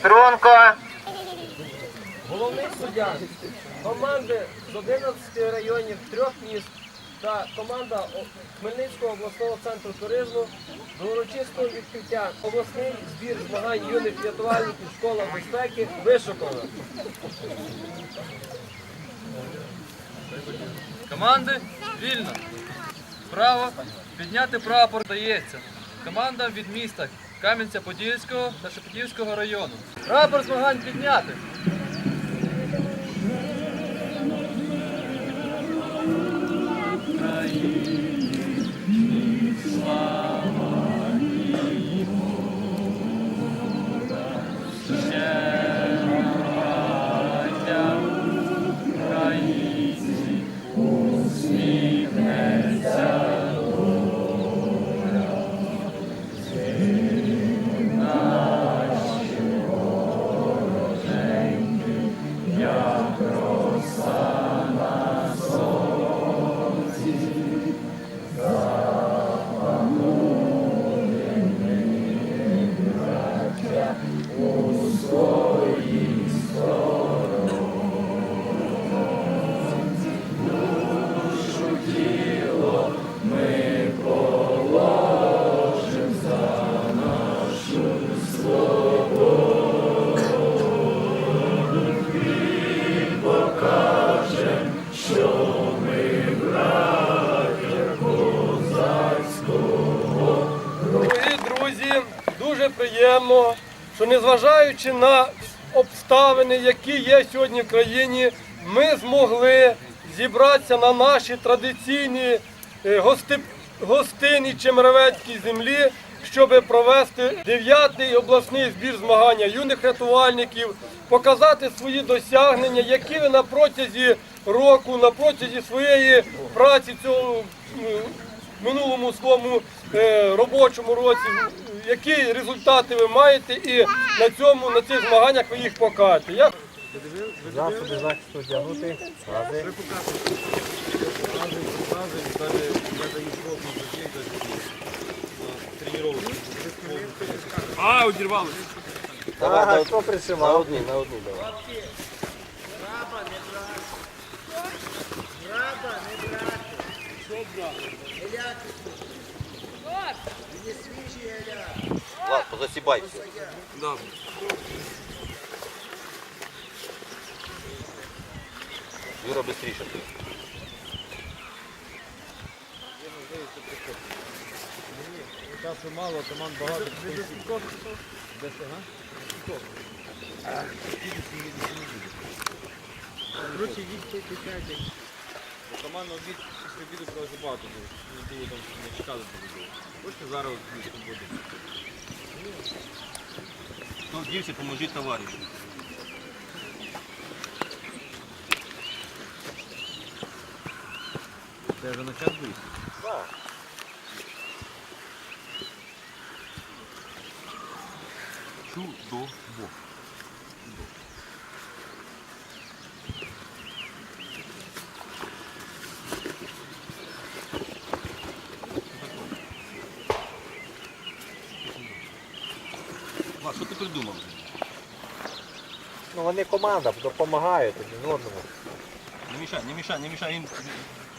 Струнко. Головний суддя команди з 11 районів трьох міст та команда Хмельницького обласного центру туризму до урочистого відкриття обласний збір змагань юних рятувальників школа безпеки вишукано. Команди вільно. Право підняти прапор дається. Командам від міста Кам'янця-Подільського та Шепетівського району. Прапор змагань підняти. Дорогі незважаючи на обставини, які є сьогодні в країні, ми змогли зібратися на наші традиційні е, гости... гостині Чемеровецькій землі, щоб провести 9-й обласний збір змагання юних рятувальників, показати свої досягнення, які ви на протязі року, на протязі своєї праці цього минулому своєму е, робочому році, які результати ви маєте і на цьому, на цих змаганнях ви їх покажете. Я Засоби захисту одягнути. Рази. А, удірвали. Ага, хто присимав? На одні, на одні давай. Влад, позасібай все. Добре. Юра, ти. Часу мало, команд багато. Коротше, їдьте, тікайте. Команда обід після обіду багато було. Не було там, не чекали до Хочете зараз обід буде? Хто вдівся, поможіть товаришу. Це вже на час вийти. Чудово. Влад, що ти придумав? Ну вони команда, допомагають один одному. Не мішай, не мішай, не мішай, він,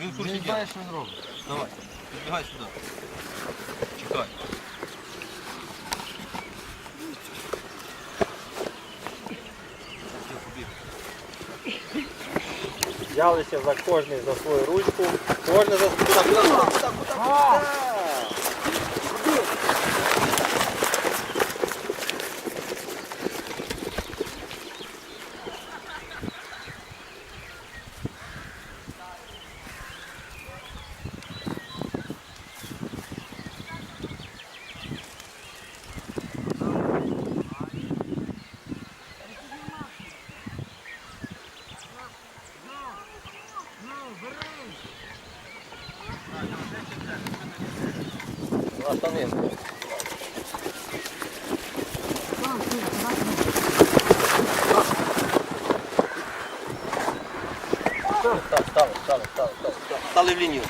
він в курсі діла. що він робить. Давай, підбігай сюди. Чекай. Побіг. Взялися за кожний за свою ручку. Кожен за Останови. Стали, стали, стали, стали, стали. Стали в лінію.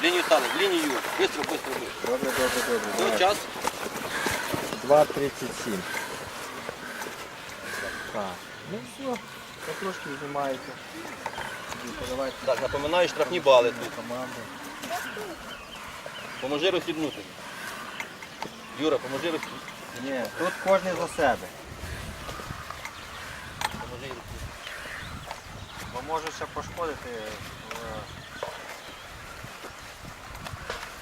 В лінію стали, в лінію. Быстро, быстро, быстро. Добре, добре, добре. Все, давай. час. 2.37. Так. Ну все, потрошки знімаєте. Тоді подавайте Так, напоминаю, штрафні бали тут. команду. Поможи розсібнути. Юра, поможи руки. Ні, тут кожен за себе. Поможи руки. Бо може ще пошкодити. е,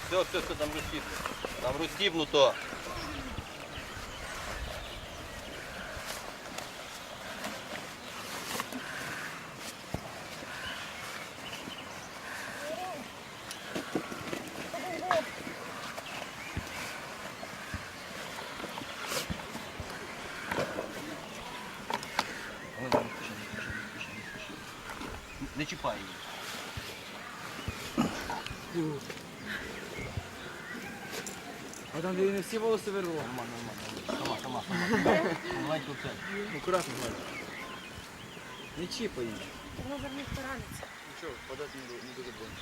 Все, все, все, там розсібнуто. Там розсібнуто. Чіпай її. А там не всі волоси вирвало. Сама, сама, сама. Маленьку це. Акуратно, Галя. Не чіпай її. Воно вернуть пораниться. Нічого, подати не не дуже больно.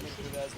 Після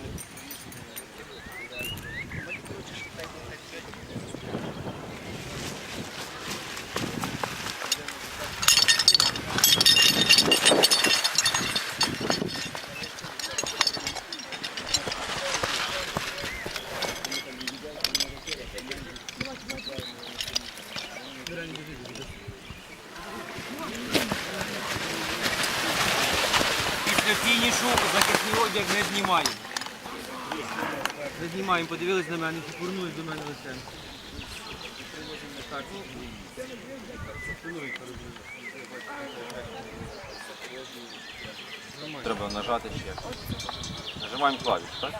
подивились на мене, повернулись до мене лицем. Треба нажати ще. Нажимаємо клавіш, так?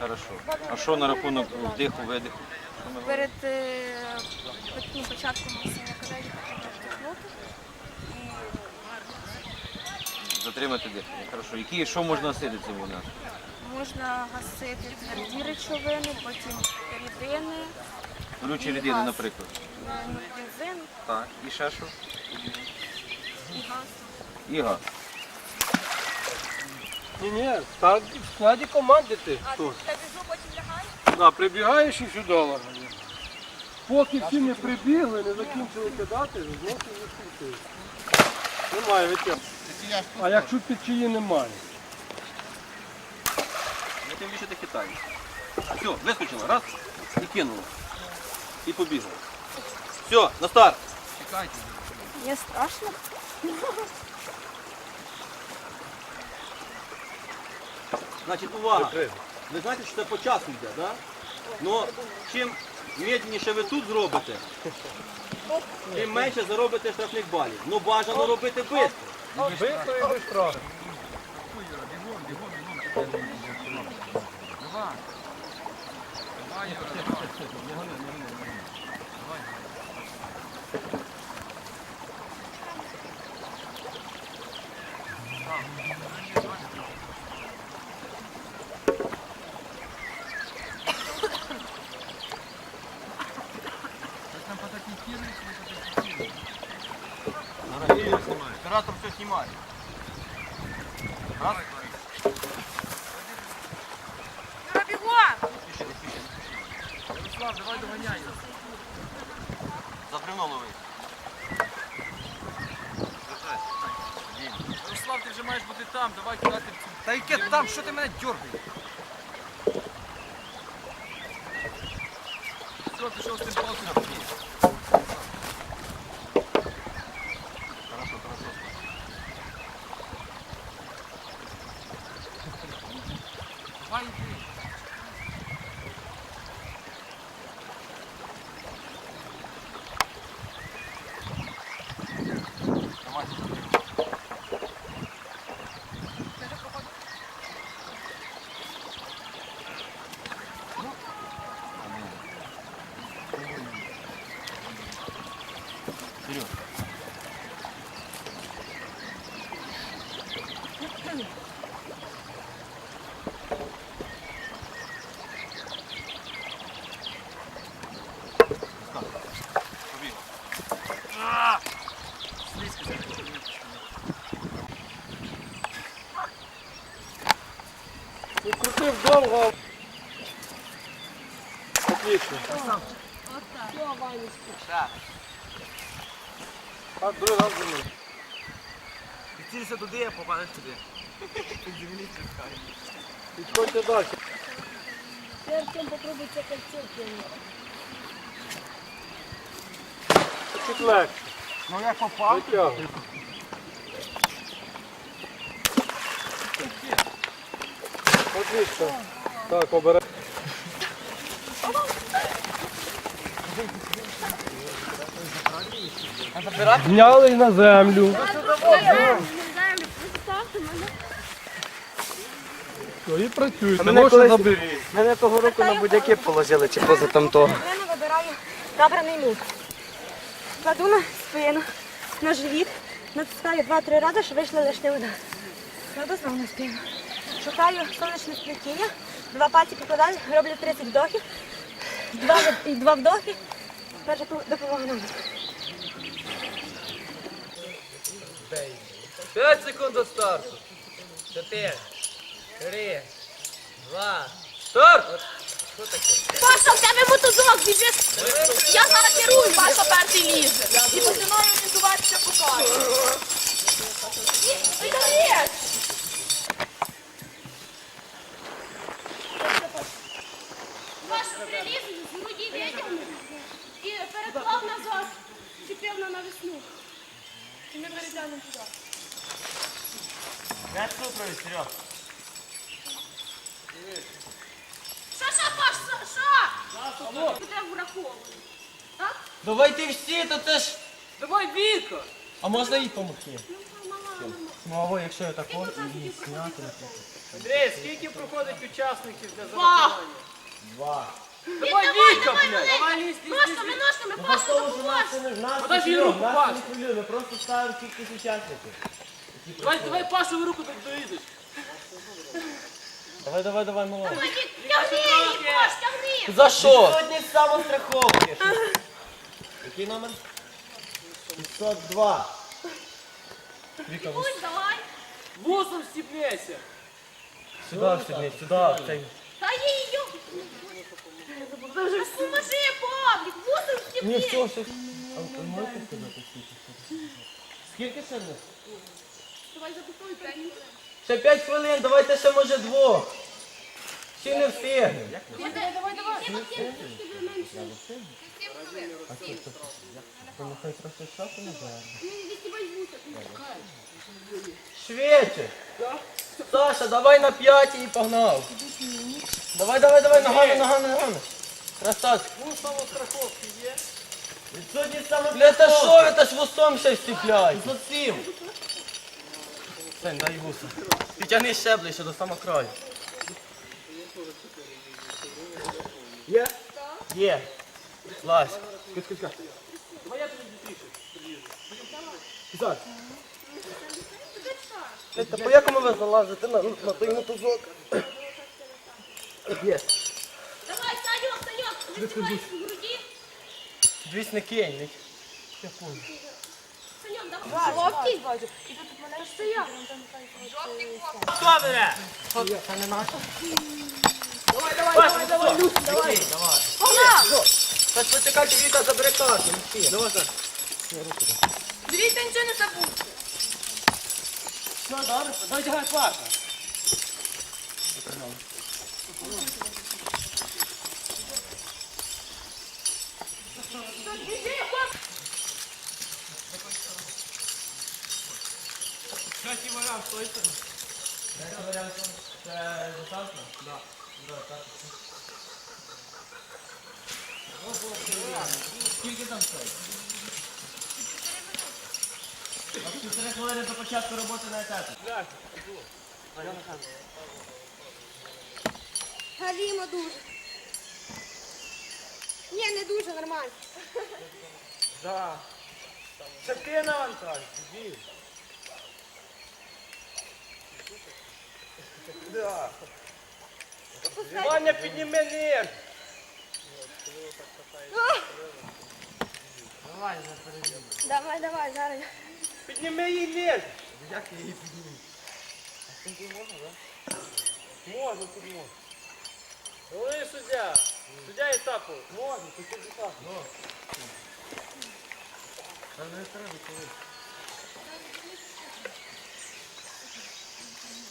Хорошо. А що на рахунок вдиху, видиху? Перед е, ну, початком носіння каделі потрібно вдихнути. І затримати дихання? Хорошо. Які, що можна носити цим вогнем? Можна гасити тверді речовини, потім рідини, Горючі рідини, наприклад. бензин Так. І ще що? і газ. І газ. Ні, ні, складі, в складі команди ти. А та біжу, потім лягаю? Да, прибігаєш і сюди лагаєш. Поки всі не прибігли, не закінчили кидати, зовсім не крутили. Немає витягу. А якщо печії немає? Тим більше ти хитаєш. Все, вискочила, раз, і кинула. І побігла. Все, на старт. Мені страшно. Значить, увага. Ви знаєте, що це по часу йде, так? Ну, чим медленніше ви тут зробите, тим менше заробите штрафних балів. Ну бажано робити швидко. Бистро і Давай. Давай, давай. Не гони, не гони, не гони. Давай, давай. Так там потокетируешь, вы потокетируете. Оператор все снимает. Раз. Ярослав, давай. За бревно лови. Ярослав, ти вже маєш бути там, давай кидати в цю. Та яке там, що ти мене дергаєш? Все, пішов з тим полосом. Туди, а попадеш туди. Підходьте далі. Чуть легше. Ну я попав. Витягуй. Отлично. Так, оберемо. Зняли на землю. І працюйте, мене може колись-. Мене того року на будь-яке положили, чи поза там того. Я вибираю набраний лук. Кладу на спину, на живіт, натискаю два-три рази, щоб вийшла лишня вода. Кладу знову на спину. Шукаю сонячне сплетіння, два пальці покладаю, роблю 30 вдохів, два, і два вдохи. Перша допомога нам. 5 секунд до старту. 4, 3, 2, старт! Паша, в тебе мотузок, біжи. Я зараз керую, Паша перший лізе. І починаю орієнтуватися по карті. Ой, Давид! Паша, приліз, з груді витягнув і переклав назад, чіпив на навесну. І ми перетягнемо туди. Ша, ша, Паш, ша, ша! Буде врахований. Так? Давайте всі, то це ж... Давай, Віка! А можна їй допомогти? Ну, або якщо я тако, її зняти. Андрій, скільки проходить учасників для Два. Два. Давай, Віка, блядь! Давай, Ножками, ножками, Паша, допоможеш! Нас Подожди, чотирьох, руку, нас Паш. не хвилює, ми просто ставимо кількість учасників. Давай, давай Пашу в руку так доїдеш. Давай, давай, давай, мало. Давай, Вік, Тягни її, Паш, тягни! За що? Сьогодні самостраховки. Який номер? 502. Віка, Ой, давай! Вусом стіпнеся. сюди, сюди, сюди. Цей. Та їй, йо! Поможи, Павлік, вусом Ні, все, все. А ви можете сказати скільки? Скільки ще не? Давай запитуй, п'ять. Ще 5 хвилин, давайте ще може двох. Ще не встигнемо. Давай, давай, давай! Я Максим, трошки менше. То нехай просто часу не знає. Ну, не вуса. Швидше. Саша, давай на 5 і погнав. Давай, давай, давай, ногами, ногами, ногами. Красавчик. Ну, самостраховки є. Сьогодні саме Бля, та що ви, та ж вусом ще встіпляй. Зовсім. Сань, дай вуса. Підтягни ще ближче до самого краю. Є? Є. Лазь. Та по якому ви залазите на, на той мотузок? Є. Давай, Саньок, Саньок, відчуваєш в груді? Двісь не кинь. не- Саньок, давай. Жовтий? І тут мене ж стояв. Хто бере? Це не наше. Давай, давай, давай, давай, Люсь, давай. давай. Погнав! Та ж почекайте, Віта забере карту. не всі. Давай, Саш. Дивіться, нічого не забудьте. Все, добре, дай тягай Паша. Третій варіант, з тої сторони. Третій варіант, це десантно? Да. Скільки там стоїть? Півтори хвилини до початку роботи на етапі. Галімо дуже. Ні, не дуже, нормально. Да. Це ти навантаж, дебіл. Да. Ваня, підніми нерв. Давай, давай, зараз. Підніми її нерв. Як я її підніму? А можна, так? Можна, тут можна. Головний суддя. Суддя етапу. Можна, тут етап.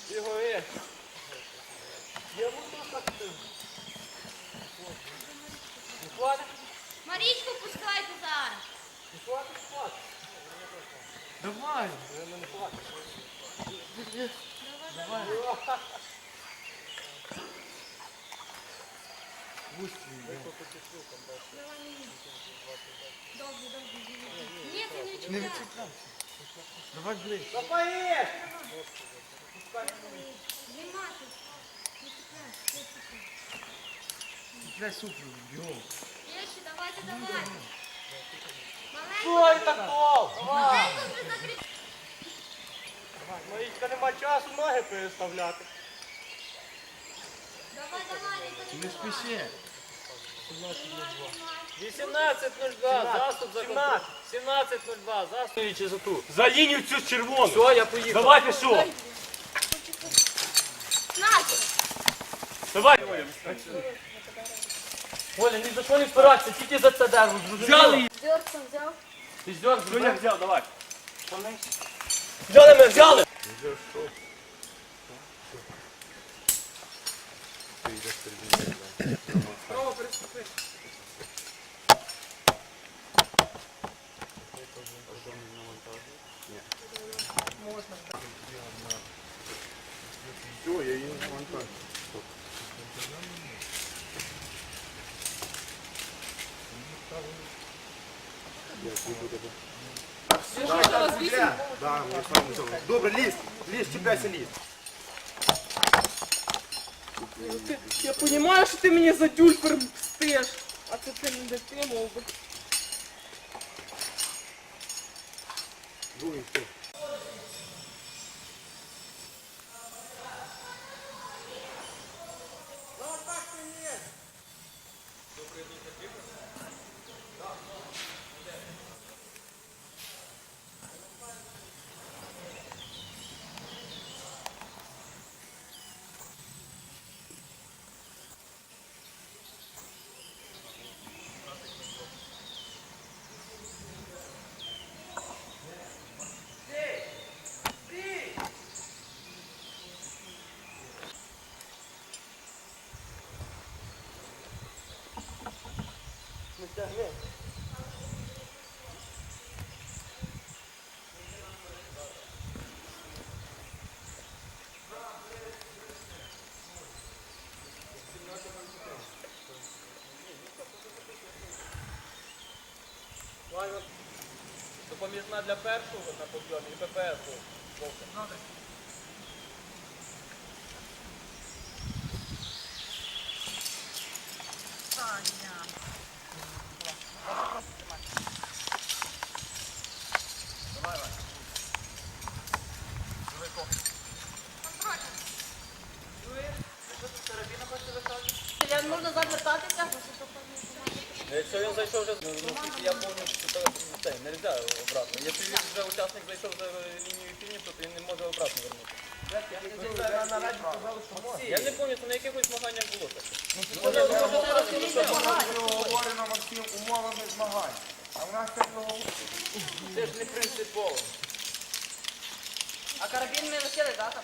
Бігові. Марічку пускайте зараз. Давай. Ні, ти не чекай. Давай ближче. Знімати. Дай суплю, бігом. Ще, давайте, давайте. Ой, так пол! Маленько вже закрити. Марічка, нема часу ноги переставляти. Давай, давай, не спіши. 18.02, заступ за 17. 17.02, заступ. За ту. За лінію цю червону. Все, я поїхав. Давай пішов. Надя. Давай. Оля, ні за що не спиратися, тільки за це дерево. Взяли її. Дьорцем взяв. Ти здьор, Ну я взяв, давай. Взяли ми, взяли! Добре, лізь, лізь, чіпляйся, лізь. Я розумію, що ти мені за дюльпер стиш, а це ти не ти мов би. Допоміжна для першого на подйомі і ППС. Я не можна завертатися. Якщо він зайшов вже, ну, наскільки я пам'ятаю, що це, це не можна обратно. Якщо він вже учасник зайшов за лінію фінісу, то він не може обратно вернути. Я не пам'ятаю, це на якихось змаганнях було таке. Говорено Максим умовами змагань. А в нас такого Це ж не принципово. А карабін ми лишили, так, там?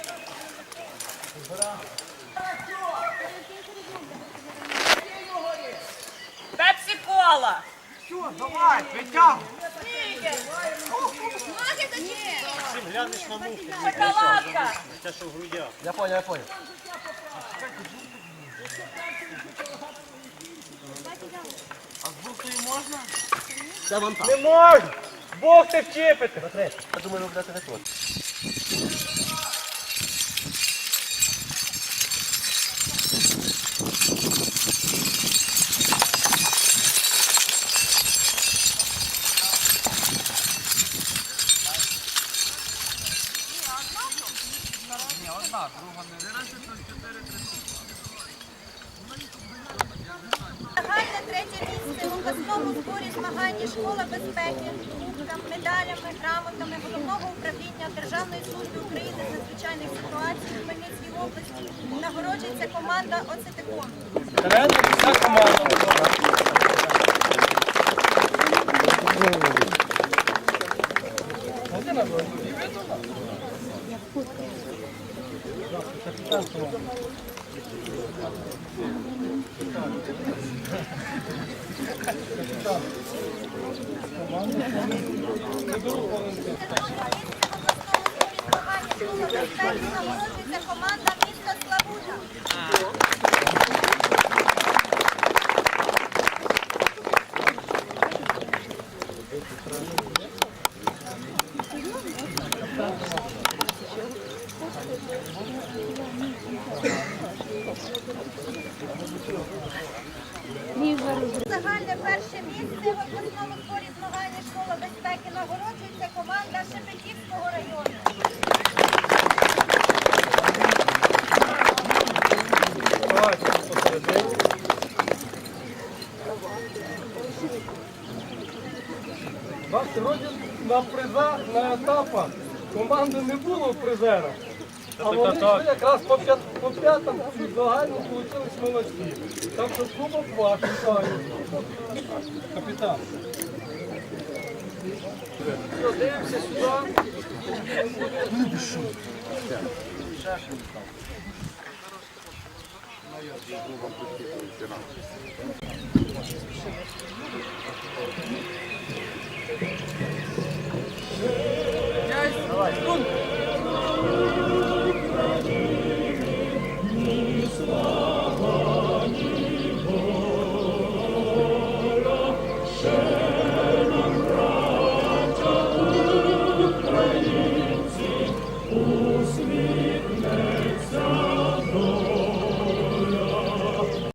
Пепсі кола! Давай, витягуй. Такі. Глянеш на муху. Шоколадка! Те, що в грудях. Я понял, я понял. Не можна! Бог ти вчепите! Я думаю, ви будете не Державної служби України з надзвичайних ситуацій в Хмельницькій області нагороджується команда Оцетикон. Команда. Змагання школа безпеки нагороджується команда міста Славута. Загальне перше місце в обласному зборі змагання школа безпеки нагороджується команда Шепетівського району. Давайте посередині. У нас сьогодні на призах, на етапах команди не було призера. А вони йшли якраз по, п'ят, по п'ятам і загально вийшли молодці. Так що кубок ваш, вітаю. Капітан. Все, дивимося сюди. Давай.